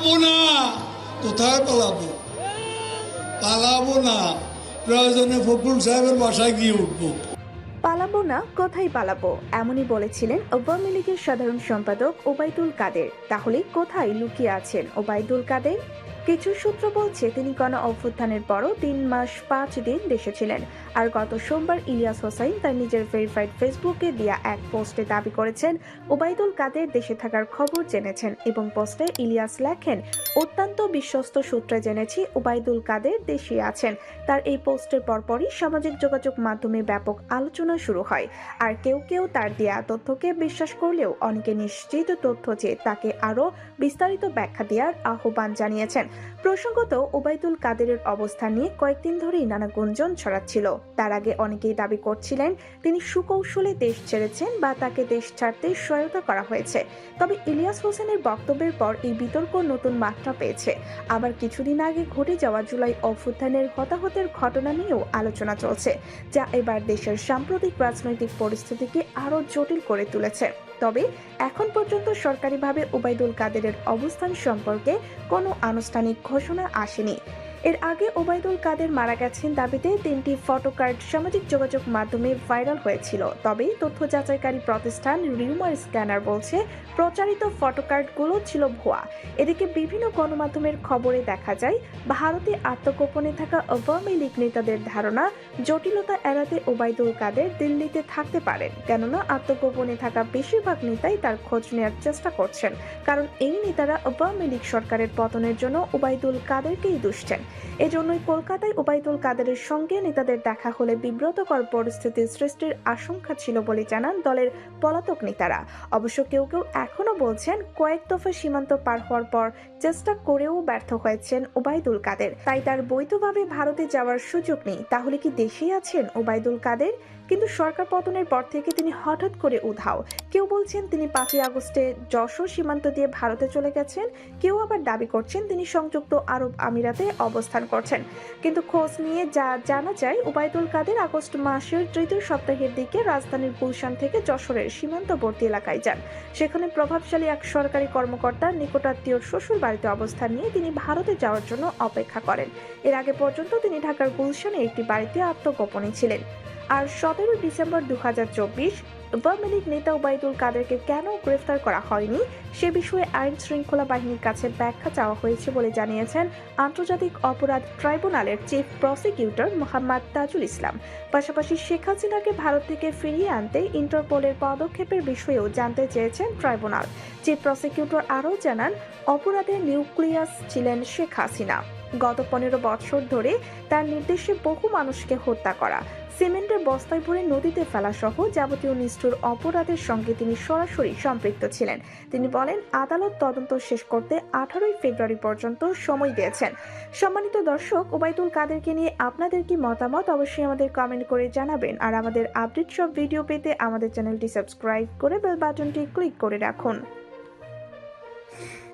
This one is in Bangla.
পালাবো না। কোথায় পালাবো? পালাবো না। প্রয়োজনে ফখরুল সাহেবের বাসায় গিয়ে উঠবো। পালাবো না, কোথায় পালাবো? এমনই বলেছিলেন আওয়ামী লীগের সাধারণ সম্পাদক ওবায়দুল কাদের। তাহলে কোথায় লুকিয়ে আছেন ওবায়দুল কাদের? কিছু সূত্র বলছে তিনি গণ অভ্যুত্থানের পরও তিন মাস পাঁচ দিন দেশে ছিলেন। আর গত সোমবার ইলিয়াস হোসাইন তার নিজের ভেরিফাইড ফেসবুকে দেয়া এক পোস্টে দাবি করেছেন, ওবায়দুল কাদের দেশে থাকার খবর জেনেছেন এবং পোস্টে ইলিয়াস লেখেন, অত্যন্ত বিশ্বস্ত সূত্রে জেনেছি ওবায়দুল কাদের দেশে আছেন। তার এই পোস্টের পরপরই সামাজিক যোগাযোগ মাধ্যমে ব্যাপক আলোচনা শুরু হয়। আর কেউ কেউ তার দেয়া তথ্যকে বিশ্বাস করলেও অনেকে নিশ্চিত তথ্য যে তাকে আরও বিস্তারিত ব্যাখ্যা দেওয়ার আহ্বান জানিয়েছেন। প্রসঙ্গত, ওবায়দুল কাদেরের অবস্থান নিয়ে কয়েকদিন ধরেই নানা গুঞ্জন ছড়াচ্ছিল। তার আগে অনেকেই দাবি করছিলেন, তিনি সুকৌশলে দেশ ছেড়েছেন বা তাকে দেশ ছাড়তে সহায়তা করা হয়েছে। তবে ইলিয়াস হোসেনের বক্তব্যের পর এই বিতর্ক নতুন মাত্রা পেয়েছে। আবার কিছুদিন আগে ঘটে যাওয়া জুলাই অভ্যুত্থানের হতাহতের ঘটনা নিয়েও আলোচনা চলছে, যা এবার দেশের সাম্প্রতিক রাজনৈতিক পরিস্থিতিকে আরও জটিল করে তুলেছে। তবে এখন পর্যন্ত সরকারিভাবে ওবায়দুল কাদেরের অবস্থান সম্পর্কে কোনো আনুষ্ঠানিক ঘোষণা আসেনি। এর আগে ওবায়দুল কাদের মারা গেছেন দাবিতে তিনটি ফটো কার্ড সামাজিক যোগাযোগ মাধ্যমে ভাইরাল হয়েছিল। তবে তথ্য যাচাইকারী প্রতিষ্ঠান রিউমার স্ক্যানার বলছে, প্রচারিত ফটো কার্ডগুলো ছিল ভুয়া। এদিকে বিভিন্ন গণমাধ্যমের খবরে দেখা যায়, ভারতে আত্মগোপনে থাকা আওয়ামী লীগ নেতাদের ধারণা, জটিলতা এড়াতে ওবায়দুল কাদের দিল্লিতে থাকতে পারেন। কেননা, আত্মগোপনে থাকা বেশিরভাগ নেতাই তার খোঁজ নেওয়ার চেষ্টা করছেন। কারণ এই নেতারা আওয়ামী লীগ সরকারের পতনের জন্য ওবায়দুল কাদেরকেই দুষছেন। এজন্যই কলকাতায় ওবায়দুল কাদেরের সঙ্গে নেতাদের দেখা হলে বিব্রতকর পরিস্থিতির সৃষ্টির আশঙ্কা ছিল বলে জানান দলের পলাতক নেতারা। অবশ্য কেউ কেউ এখনও বলছেন, কয়েক দফা সীমান্ত পার হওয়ার পর চেষ্টা করেও ব্যর্থ হয়েছেন ওবায়দুল কাদের। তাই তার বৈধভাবে ভারতে যাওয়ার সুযোগ নেই। তাহলে কি দেশেই আছেন ওবায়দুল কাদের? কিন্তু সরকার পতনের পর থেকে তিনি হঠাৎ করে উধাও। কেউ বলছেন তিনি পাঁচই আগস্টে যশোর সীমান্ত দিয়ে ভারতে চলে গেছেন। কেউ আবার দাবি করছেন তিনি সংযুক্ত আরব আমিরাতে অবস্থান করছেন। কিন্তু খোঁজ নিয়ে যা জানা যায়, উবায়দুল কাদের আগস্ট মাসের তৃতীয় সপ্তাহের দিকে রাজধানীর গুলশান থেকে যশোরের সীমান্তবর্তী এলাকায় যান। সেখানে প্রভাবশালী এক সরকারি কর্মকর্তার নিকটাত্মীয় শ্বশুর বাড়িতে অবস্থান নিয়ে তিনি ভারতে যাওয়ার জন্য অপেক্ষা করেন। এর আগে পর্যন্ত তিনি ঢাকার গুলশানে একটি বাড়িতে আত্মগোপনে ছিলেন। আর সতেরো ডিসেম্বর দু হাজার চব্বিশ আওয়ামী লীগ নেতা ওবায়দুল কাদেরকে কেন গ্রেফতার করা হয়নি, সে বিষয়ে আইন শৃঙ্খলা বাহিনীর কাছে ব্যাখ্যা চাওয়া হয়েছে বলে জানিয়েছেন আন্তর্জাতিক অপরাধ ট্রাইব্যুনালের চিফ প্রসিকিউটর মোহাম্মদ তাজুল ইসলাম। পাশাপাশি শেখ হাসিনাকে ভারত থেকে ফিরিয়ে আনতে ইন্টারপোলের পদক্ষেপের বিষয়েও জানতে চেয়েছেন ট্রাইব্যুনাল। চিফ প্রসিকিউটর আরও জানান অপরাধের নিউক্লিয়াস ছিলেন শেখ হাসিনা। গত পনেরো বছর ধরে তার নির্দেশে বহু মানুষকে হত্যা করা। সিমেন্টের বস্তায় ভরে নদীতে ফেলা সহ যাবতীয় নিষ্ঠুর অপরাধের সঙ্গে তিনি সরাসরি সম্পৃক্ত ছিলেন। তিনি বলেন, আদালত তদন্ত শেষ করতে আঠারোই ফেব্রুয়ারি পর্যন্ত সময় দিয়েছেন। সম্মানিত দর্শক, ওবায়দুল কাদেরকে নিয়ে আপনাদের কি মতামত? অবশ্যই আমাদের কমেন্ট করে জানাবেন। আর আমাদের আপডেট সব ভিডিও পেতে আমাদের চ্যানেলটি সাবস্ক্রাইব করে বেল বাটনটি ক্লিক করে রাখুন।